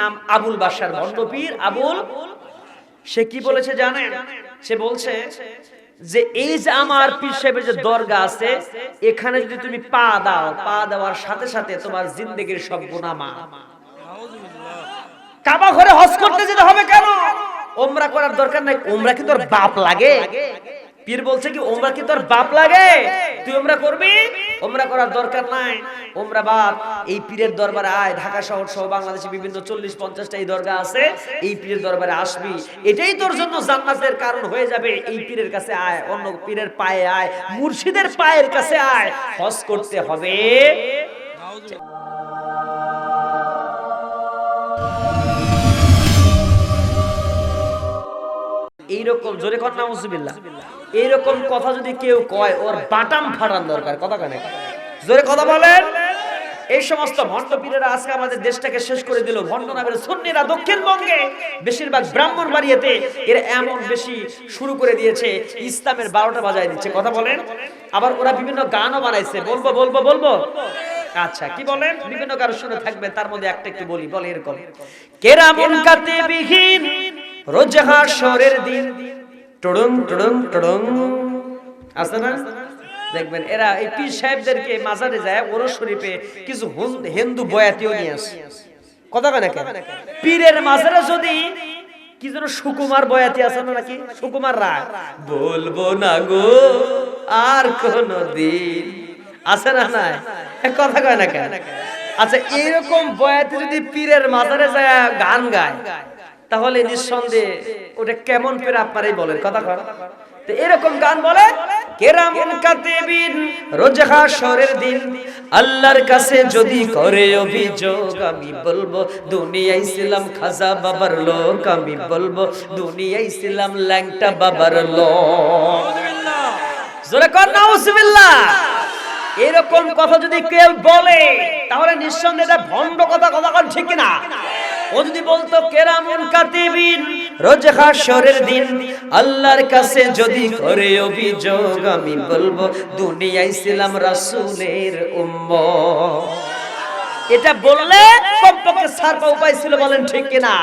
নাম আবুল বাসার ভণ্ড আবুল, সে কি বলেছে জানেন? সে বলছে যে এই যে আমার পীর সাহেবের যে দরগা আছে, এখানে যদি তুমি পা দাও, পা দেওয়ার সাথে সাথে তোমার জিন্দগির সব গুনামা কাবা ঘরে হজ করতে যেতে হবে কেন? ওমরা করার দরকার নাই। ওমরা কি তোর বাপ লাগে? পীর বলছে কি, ওমরা কি তোর বাপ লাগে? তুই ওমরা করবি? ওমরা করার দরকার নাই। ওমরা বাপ, এই পীরের দরবারে আয়। ঢাকা শহর সহ বাংলাদেশে বিভিন্ন চল্লিশ, পঞ্চাশটা এই দরগা আছে। এই পীরের দরবারে আসবি। এটাই তোর জন্য জান্নাতের কারণ হয়ে যাবে। এই পীরের কাছে আয়, অন্য পীরের পায়ে আয়, মুর্শিদের পায়ের কাছে আয়। হজ করতে হবে। এইরকম, জোরে কর না মুসিবিল্লাহ এইরকম কথা যদি কেউ কয়, ওর বাটাম ফাটান দরকার, কথা কেন জোরে কথা বলেন। এই সমস্ত ভণ্ড পীরেরা আজকে আমাদের দেশটাকে শেষ করে দিল। ভণ্ড নামের সুন্নিরা দক্ষিণবঙ্গে, বেশিরভাগ ব্রাহ্মণ বাড়িয়েতে এরা এমন বেশি শুরু করে দিয়েছে, ইসলামের বারোটা বাজায় দিচ্ছে। কথা বলেন। আবার ওরা বিভিন্ন গানও বানাইছে। বলব বলব বলব? আচ্ছা কি বলেন? বিভিন্ন কারও শুনে থাকবে তার মধ্যে একটা একটু বলি, বলে, এরকম। কেরামন কাতে বিহীন রোজ হাসরের দিন। টুডুং টুডুং টুডুং আছে না? দেখবেন, এরা এই পীর সাহেবদেরকে মাজারে যায় ওরস শরীফে কিছু হিন্দু বয়াতিও নিয়ে আসে। কথা কেন? পীরের মাজারে যদি কি যেন সুকুমার বয়াতি আছে না নাকি? সুকুমার রায়। বলব না গো, আর কোন দিন আছে না নাই? কথা কয় না কেন? আচ্ছা এইরকম বয়াতি যদি পীরের মাজারে যায়, গান গায় তাহলে নিঃসন্দেহে ওটা কেমন পীর আপনারাই বলেন, কথা কর তো এরকম গান বলে, কেরামন দিন, আল্লাহর কাছে যদি করে অভিযোগ, আমি বলব খাজা বাবার লোক, আমি বলব ল্যাংটা বাবার লোক। কর এরকম কথা যদি কেউ বলে, তাহলে নিঃসন্দেহে ভণ্ড কথা কথা ঠিক না ও যদি বলতো কেরামুন কাতিবিন রোজ হাসরের দিন। আল্লাহর কাছে যদি করে অভিযোগ, আমি বলব, দুনিয়ায় ছিলাম রাসূলের উম্মত। এটা বললে কমপক্ষে সার পা উপায় ছিল বলেন ঠিক কিনা?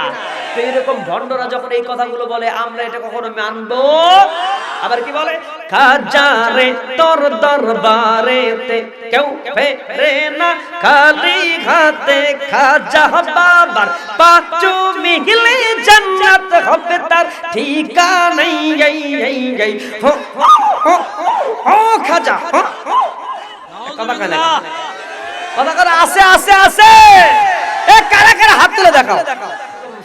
তো এরকম ভণ্ডরা যখন এই কথাগুলো বলে, আমরা এটা কখনো মানবো আবার কি বলে? খাজারে তোর দরবারেতে কেউ ফেরে না, খালি হাতে খাজা বাবার পাঁচু মিহিলে জান্নাত হবে তার ঠিকানাই। এই এই এই। হো হো হো খাজা, হো কথা কেন কথা করে আসে আসে আসে এ, কারা কারা? হাত তুলে দেখাও।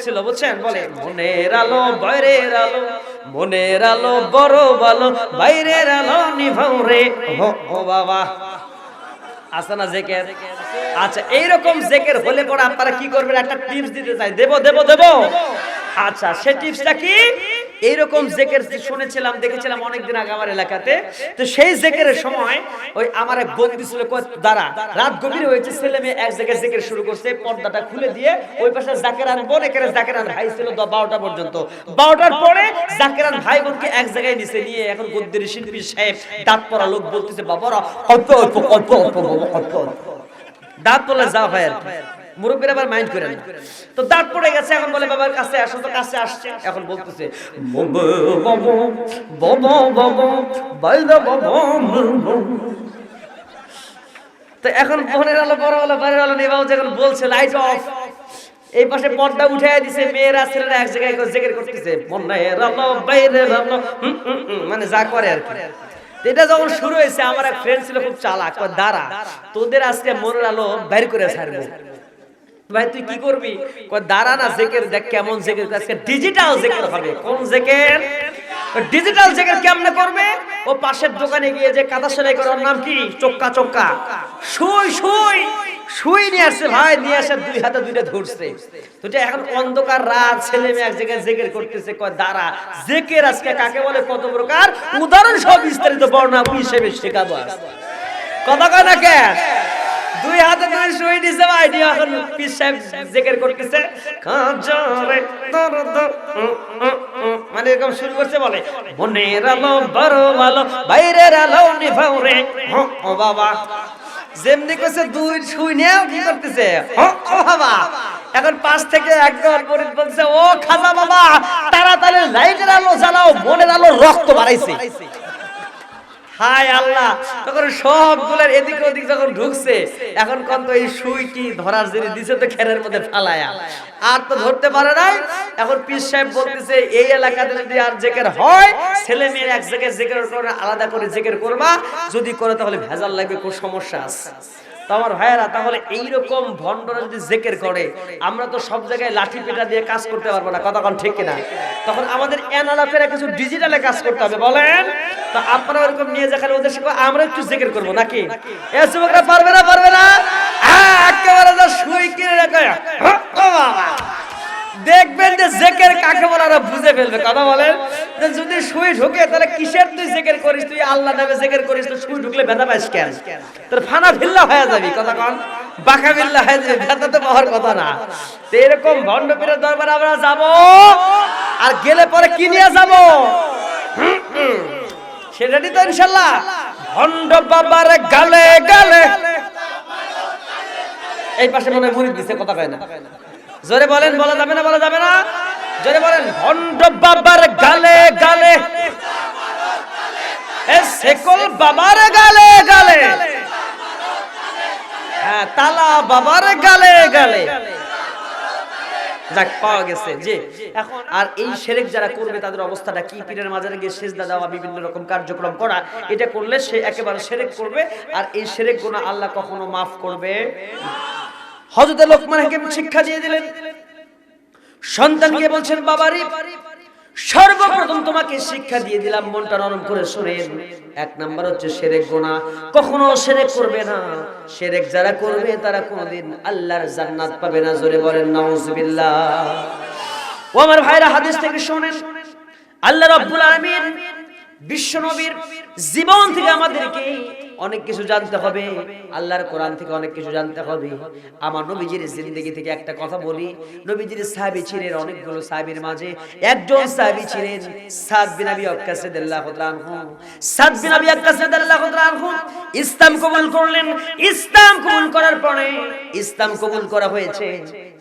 ছিল, বুঝছেন? বলে মনের আলো, বাইরের আলো, মনের আলো বড় ভালো, বাইরের আলো নিভাও রে। ও বাবা। না আচ্ছা এইরকম জেকের হলে পরে আপনারা কি করবেন? একটা টিপস দিতে চাই। দেব দেব দেব। আচ্ছা সে টিপসটা কি এইরকম জেকের শুনেছিলাম দেখেছিলাম অনেকদিন আগে আমার এলাকাতে তো সেই জেকের সময় ওই আমার এক বন্ধু ছিল দাঁড়া রাত গভীর হয়েছে ছেলে মেয়ে এক জায়গায় জেকের শুরু করছে পর্দাটা খুলে দিয়ে ওই পাশে জাকেরান বোন এখানে জাকেরান ভাই ছিল দ- বারোটা পর্যন্ত বারোটার পরে জাকেরান ভাই বোনকে এক জায়গায় নিচে নিয়ে এখন গদ্যের শিল্পী সাহেব দাঁত পড়া লোক বলতেছে বাবারা অল্প অল্প অল্প অল্প অল্প দাঁত পড়লে যা হয় আর। মুরব্বীরা আবার মাইন্ড করে না। তো দাঁত পড়ে গেছে, এখন বলে, বাবার কাছে আসো তো, কাছে আসছে। এখন বলতেছে তো এখন বোনের আলো, বড় আলো বাইরের আলো নেবাও যখন বলছে লাইট অফ এই পাশে পর্দা উঠে দিছে, মেয়েরা, ছেলেরা এক জায়গায় জেগের করতেছে, মনের আলো, বাইরের আলো। মানে যা করে আর কি। এটা যখন শুরু হয়েছে, আমার এক ফ্রেন্ড ছিল খুব চালাক দাঁড়া, তোদের আজকে মনের আলো বাইর করে ছাড়বো। ভাই, তুই কি করবি? দাঁড়া না, জেকের দেখ কেমন জেকের। আজকে ডিজিটাল জেকের হবে। কোন জেকের? ডিজিটাল জেকের কেমনে করবে? ও পাশের দোকানে গিয়ে যে কাদা সেলাই করার নাম কি? চক্কা চক্কা। সুই সুই সুই নিয়ে আসছে ভাই, নিয়ে আসে দুই হাতে দুইটা ধরছে। তো এখন অন্ধকার রাত, ছেলে মেয়ে এক জায়গায় জেকের করতেছে, কয়, দাঁড়া, জেকের আজকে কাকে বলে কত প্রকার? উদাহরণ সব বিস্তারিত বর্ণনা হিসেবে শেখাবো। কথা কয় না দুই হাতে দুই শুই দিছে ভাই দিয়ে এখন পীর সাহেব জিকির করতেছে। কাজরে তোর দর উম, উম, উম। মানে এরকম শুরু করছে বলে। মনের আলো বড় ভালো বাইরের আলো নিভাও রে। হ, ও বাবা। যেমনি কইছে দুই শুই নিয়ে কি করতেছে? হ, ও বাবা। এখন পাশ থেকে একজন মুরিদ বলছে ও খাজা বাবা তাড়াতাড়ি লাইটের আলো জ্বালাও মনের আলো রক্ত বাড়াইছে। হায় আল্লাহ, তখন সবগুলোর এদিক ওদিক যখন ঢুকছে, এখন কোন তো এই সুইটি ধরার জন্য দিছে তো খেরের মধ্যে ফালায়া। আর তো ধরতে পারে নাই, এখন পীর সাহেব বলতেছে, এই এলাকাতে যদি আর জেকের হয়, ছেলে মেয়ের এক জায়গায় জেকের করে আলাদা করে জেকের করবা, যদি করে তাহলে ভেজাল লাগবে, কোন সমস্যা আছে। আমার ভাইয়েরা, তাহলে এইরকম ভণ্ডরা যদি জেকের করে, আমরা তো সব জায়গায় লাঠি পেটা দিয়ে কাজ করতে পারব না, কথা ঠিক কিনা? তখন আমাদের অ্যানালগের কিছু ডিজিটালে কাজ করতে হবে, বলেন? তো আপনারা ওরকম নিয়ে যেখানে ওদের সাথে আমরা একটু জেকের করব নাকি? এ যুবকরা, পারবে না পারবে না? হ্যাঁ একেবারে যা সুই কিনে রাখে হ্যাঁ। দেখবেন যে জেকের কাকে বলে, ওরা বুঝে ফেলবে, কথা বলেন? যদি সুই ঢুকে, তাহলে কিসের তুই জেকের করিস? তুই আল্লাহ নামে জেকের করিস, তো সুই ঢুকলে ব্যথা পাইস কেন? তোর ফানা ভিল্লা হয়ে যাবি, কথা কন। বাঁকা বিল্লা হয়ে যাবে, ব্যথা তো পাওয়ার কথা না। তো এরকম ভণ্ড পীরের দরবারে আমরা যাব, আর গেলে পরে কি নিয়ে যাব? সেটাই তো ইনশাল্লাহ। ভণ্ড বাবার গালে গালে। এই পাশে মনে হয় মুড়ি দিছে, কথা কয় না। জোরে বলেন, বলা যাবে না, বলা যাবে না? জোরে বলেন, ভণ্ড বাবার গালে গালে। সেকল বাবার গালে গালে। হ্যাঁ তালা বাবার গালে গালে। যাক, পাওয়া গেছে। যে এখন আর এই সেরেক যারা করবে, তাদের অবস্থাটা কি? পীরের মাজারে গিয়ে সেজদা দেওয়া, বিভিন্ন রকম কার্যক্রম করা, এটা করলে সে একেবারে সেরেক করবে। আর এই সেরেক গুনাহ আল্লাহ কখনো মাফ করবে হযরত লোকমান হাকিম শিক্ষা দিয়ে দিলেন। সন্তানকে বলছেন, বাবারি, সর্বপ্রথম তোমাকে শিক্ষা দিয়ে দিলাম, মনটা নরম করে শোনেন। এক নাম্বার হচ্ছে সেরেক গোনা। কখনো সেরেক করবে না। সেরেক যারা করবে, তারা কোনোদিন আল্লাহর জান্নাত পাবে না। জোরে বলেন, নাউজুবিল্লাহ। ও আমার ভাইরা, হাদিস থেকে শোনেন, আল্লাহ রাব্বুল আলামিন বিশ্ব নবীর জীবন থেকে আমাদেরকে অনেক কিছু জানতে হবে। আল্লাহর কোরআন থেকে অনেক কিছু জানতে হবে। আমার নবীজির জিন্দগি থেকে একটা কথা বলি। নবীজির সাহাবী ছিলেন অনেকগুলো সাহাবীর মাঝে। একজন সাহাবী ছিলেন সাদ বিন আবি ওয়াক্কাস রাদিয়াল্লাহু তাআলা সাদ বিন আবি ওয়াক্কাস রাদিয়াল্লাহু তাআলা ইসলাম কবুল করলেন। ইসলাম কবুল করার পরে ইসলাম কবুল করা হয়েছে।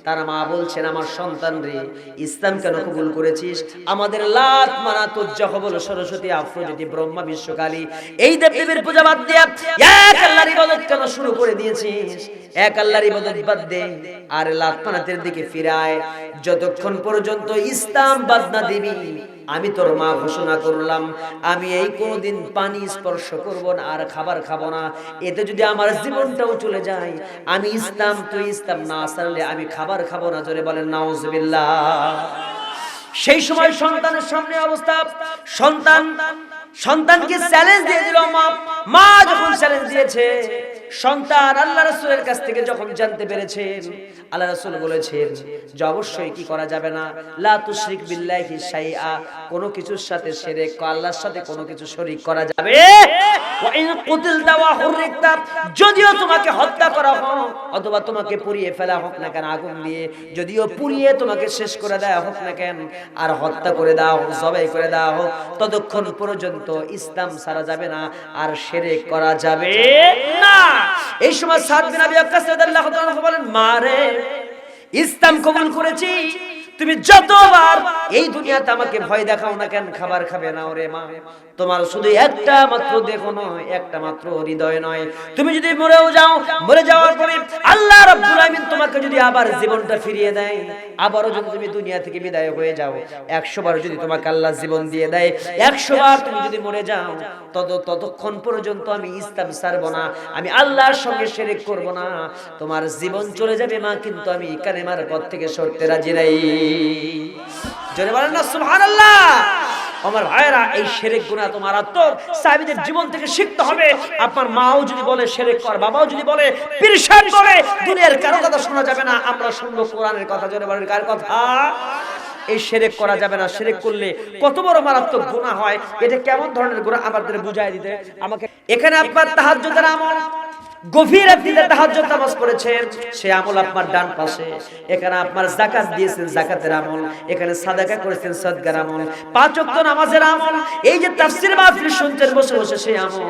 তার মা বলছেন, আমার সন্তান রে ইসলাম কেন কবুল করেছিস? আমাদের লাত মানা তোজ্জা হবল সরস্বতী আফ্রোজতি ব্রহ্মা বিশ্বকালী। এই দেবদেবীর পূজা বাদ দিয়া এক আল্লাহর ইবাদত কেন শুরু করে দিয়েছিস? এক আল্লাহর ইবাদত বাদ দে, আর লাত মানাতের দিকে ফিরায়। যতক্ষণ পর্যন্ত ইসলাম বাদ না দিবি আমি তোর মা ঘোষণা করলাম, আমি এই কোনোদিন পানি স্পর্শ করব না, আর খাবার খাব না। এতে যদি আমার জীবনটাও চলে যায়, আমি ইসলাম, তুই ইসলাম না আসলে আমি খাবার খাব না, জোরে বলেন, নাউজুবিল্লাহ। সেই সময় সন্তানের সামনে অবস্থা, সন্তান, সন্তানকে চ্যালেঞ্জ দিয়ে দিল মা মা যখন চ্যালেঞ্জ দিয়েছে সন্তান আল্লাহ রাসূলের কাছ থেকে যখন জানতে পেরেছেন, আল্লাহ রাসূল বলেছেন যে অবশ্যই কি করা যাবে না? লা তুশরিক বিল্লাহি শাইআ, কোনো কিছুর সাথে শিরক, আল্লাহর সাথে কোনো কিছু শরীক করা যাবে? ওয়া ইন কুতিলতা ওয়া হুররিকতা যদিও তোমাকে হত্যা করা হোক, অথবা তোমাকে পুড়িয়ে ফেলা হোক না কেন, আগুন দিয়ে, যদিও পুড়িয়ে তোমাকে শেষ করে দেওয়া হোক না কেন, আর হত্যা করে হোক, জবাই করে দেওয়া হোক, ততক্ষণ পর্যন্ত ইসলাম সারা যাবে না, আর শিরক করা যাবে না। এই সময় সাত বিন আবি আকাশ বলেন মারে ইসলাম কবুল করেছি। তুমি যতবার এই দুনিয়াতে আমাকে ভয় দেখাও না কেন? খাবার খাবে না ওরে মা। তোমার শুধু একটা মাত্র দেখো নয়, একটা মাত্র হৃদয় নয়। তুমি যদি মরেও যাও, মরে যাওয়ার পরে আল্লাহ রাব্বুল আলামিন তোমাকে যদি আবার জীবনটা ফিরিয়ে দেয়, আবারও যদি তুমি দুনিয়া থেকে বিদায় হয়ে যাও, একশো বার যদি তোমাকে আল্লাহ জীবন দিয়ে দেয়, একশো বার তুমি যদি মরে যাও, তত, ততক্ষণ পর্যন্ত আমি ইসলাম ছাড়বো না, আমি আল্লাহর সঙ্গে শিরক করব না। তোমার জীবন চলে যাবে মা, কিন্তু আমি কালেমার পথ থেকে সরতে রাজি নাই। জোরে বলেন না, সুবহানাল্লাহ। আমার ভাইরা এই শিরক গুনাহ তোমার আত্ম সাহাবীদের জীবন থেকে শিখতে হবে। আপনার মাও যদি বলে শিরক কর, বাবাও যদি বলে পীরসাদ বলে দুনিয়ার কারও কথা শোনা যাবে না। আমরা শুনব কোরআনের কথা, জোরে বলেন, কার কথা? এই সেরেক করা যাবে না। সেরেক করলে কত বড় মারাত্মক গুনাহ হয়। এটা কেমন ধরনের গুনাহ? আমাদের বুঝাই দিতে। আমাকে এখানে আপনার তাহাজ্জুদের আমল। গভীর রাত্রিতে তাহাজ্জুদ নামাজ পড়েছেন। সে আমল আপনার ডান পাশে। এখানে আপনার যাকাত দিয়েছেন, যাকাতের আমল। এখানে সাদাকা করেছেন সাদগার আমল। পাঁচ ওয়াক্ত নামাজের আমল। এই যে তাফসীর মাহফিল শুনছেন, বসে বসে সেই আমল।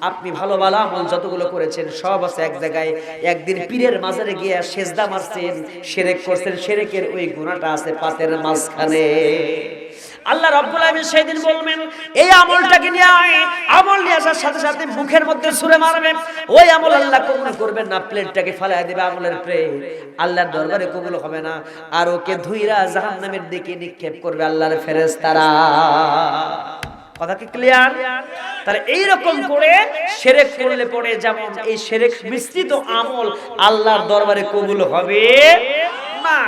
আপনি ভালো ভালো আমল যতগুলো করেছেন, সব আছে এক জায়গায়। একদিন পীরের মাজারে গিয়ে সেজদা মারছেন শিরক করছেন শিরকের ওই গুনাহটা আছে পাতের মাঝখানে। আল্লাহ রাব্বুল আলামিন সেদিন বলবেন, এই আমলটাকে নিয়ে আয়। আমল নিয়ে আসার সাথে সাথে মুখের মধ্যে ছুঁড়ে মারবে। ওই আমল আল্লাহ কবুল করবেন না, প্লেটটাকে ফেলাই দেবে আমলের প্লেট। আল্লাহর দরবারে কবুল হবে না। আর ওকে ধুইরা জাহান্নামের দিকে নিক্ষেপ করবে আল্লাহর ফেরেশতারা। কথা কি ক্লিয়ার তাহলে এইরকম করে সেরেক করলে পড়ে যেমন এই সেরেক মিশ্রিত আমল আল্লাহর দরবারে কবুল হবে না।